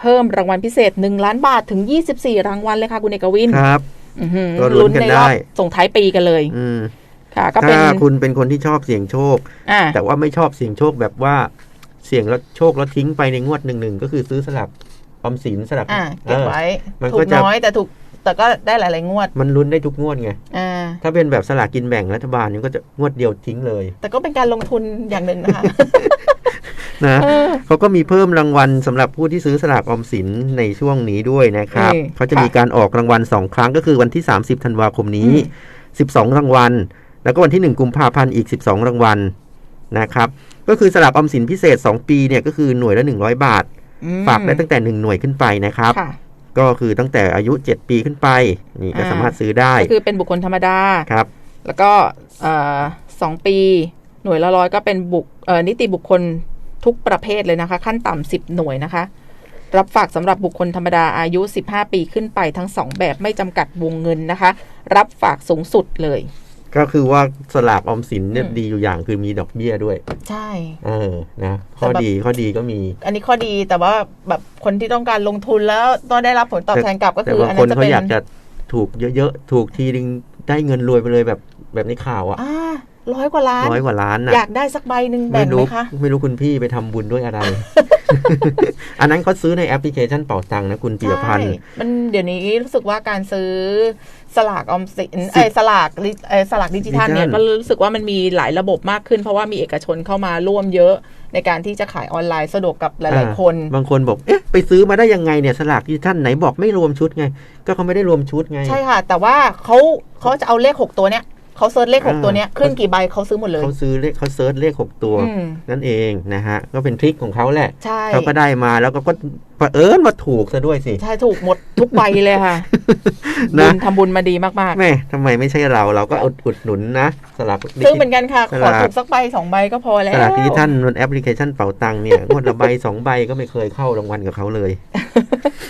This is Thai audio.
เพิ่มรางวัลพิเศษ 1 ล้านบาทถึง 24 รางวัลเลยค่ะ คุณเอกวินครับอื้อหือก็ลุ้นกันในรอบได้ส่งท้ายปีกันเลยอืมค่ะ ก็เป็นถ้าคุณเป็นคนที่ชอบเสี่ยงโชคอ่าแต่ว่าไม่ชอบเสี่ยงโชคแบบว่าเสี่ยงแล้วโชคแล้วทิ้งไปในงวดหนึ่งหนึ่งก็คือซื้อสลับออมสินสลับอ่าเก็บไว้มันถูก็กจะน้อยแต่ถูกแต่ก็ได้หลาย ๆ งวด มันลุ้นได้ทุกงวดไงอ่าถ้าเป็นแบบสลากกินแบ่งรัฐบาลมันก็จะงวดเดียวทิ้งเลย แต่ก็เป็นการลงทุนอย่างหนึ่งนะคะ นะเออเขาก็มีเพิ่มรางวัลสำหรับผู้ที่ซื้อสลากออมสินในช่วงนี้ด้วยนะครับอืมเขาจะค่ะมีการออกรางวัลสองครั้งก็คือวันที่ 30ธันวาคมนี้อืม12 รางวัล แล้วก็วันที่ 1 กุมภาพันธ์อีก 12 รางวัลนะครับ ก็คือสลากออมสินพิเศษ 2 ปีเนี่ยก็คือหน่วยละ 100 บาทอืมฝากได้ตั้งแต่ 1 หน่วยขึ้นไปนะครับค่ะก็คือตั้งแต่อายุ 7 ปีขึ้นไป นี่ก็อ่าสามารถซื้อได้ก็คือเป็นบุคคลธรรมดาครับ แล้วก็เอ่อสองปี หน่วยละร้อยก็เป็นบุคเอ่อนิติบุคคล ทุกประเภทเลยนะคะ ขั้นต่ำสิบหน่วยนะคะ รับฝากสำหรับบุคคลธรรมดาอายุ 15 ปีขึ้นไปทั้งสองแบบไม่จำกัดวงเงินนะคะ รับฝากสูงสุดเลย ก็คือว่าสลากออมสินเนี่ยอืม ดีอยู่อย่างคือมีดอกเบี้ยด้วย ใช่ เออนะข้อแต่แบบดีข้อดีก็มีอันนี้ข้อดีแต่ว่าแบบคนที่ต้องการลงทุนแล้วต้องได้รับผลตอบแทนกลับก็แต่คืออับางนคนั้นนจะเขาเป็นอยากจะถูกเยอะๆ ถูกทีนึงได้เงินรวยไปเลยแบบแบบในข่าวอะอ่า ร้อยกว่าล้านร้อยกว่าล้านน่ะอยากได้สักใบหนึ่งแบ่ไม่งไหมรู้คะไม่รู้คุณพี่ไปทำบุญด้วยอะไร อันนั้นเขาซื้อในแอปพลิเคชันเป่าตังค์นะคุณปียพันธ์ใช่มันเดี๋ยวนี้รู้สึกว่าการซื้อสลากออมสินสิบไอยสลากดิเอยสลากดิจิทัลเนี่ยดิจิทัลก็รู้สึกว่ามันมีหลายระบบมากขึ้น เพราะว่ามีเอกชนเข้ามาร่วมเยอะในการที่จะขายออนไลน์สะดวกกับหลายอ่ๆคน บางคนบอก เอ๊ะ ไปซื้อมาได้ยังไงเนี่ย สลากที่ท่านไหนบอกไม่รวมชุดไง ก็เขาไม่ได้รวมชุดไง ใช่ค่ะ แต่ว่าเขาเขาจะเอาเลขหกตัวเนี้ย เขาเซิร์ชเลขหกอ่าตัวเนี้ยขึ้นกี่ใบเขาซื้อหมดเลย เขาซื้อเลขเขาเซิร์ชเลขหกตัวอืมนั่นเองนะฮะก็เป็นทริคของเขาแหละใช่เขาก็ได้มาแล้วก็ก็เผอิญมาถูกซะด้วยสิ ใช่ถูกหมดทุกใบเลยค่ะนะบุญทำบุญมาดีมากแม่ทำไมไม่ใช่เราเราก็อุดอุดหนุนนะสลากๆซื้อเหมือนกันค่ะสขอลากถูกสักใบสองใบก็พอแล้สวลากดิจิทัลบนแอปพลิเคชันเป่าตังค์เนี่ยงวดละใบสองใบก็ไม่เคยเข้ารางวัลกับเขาเลย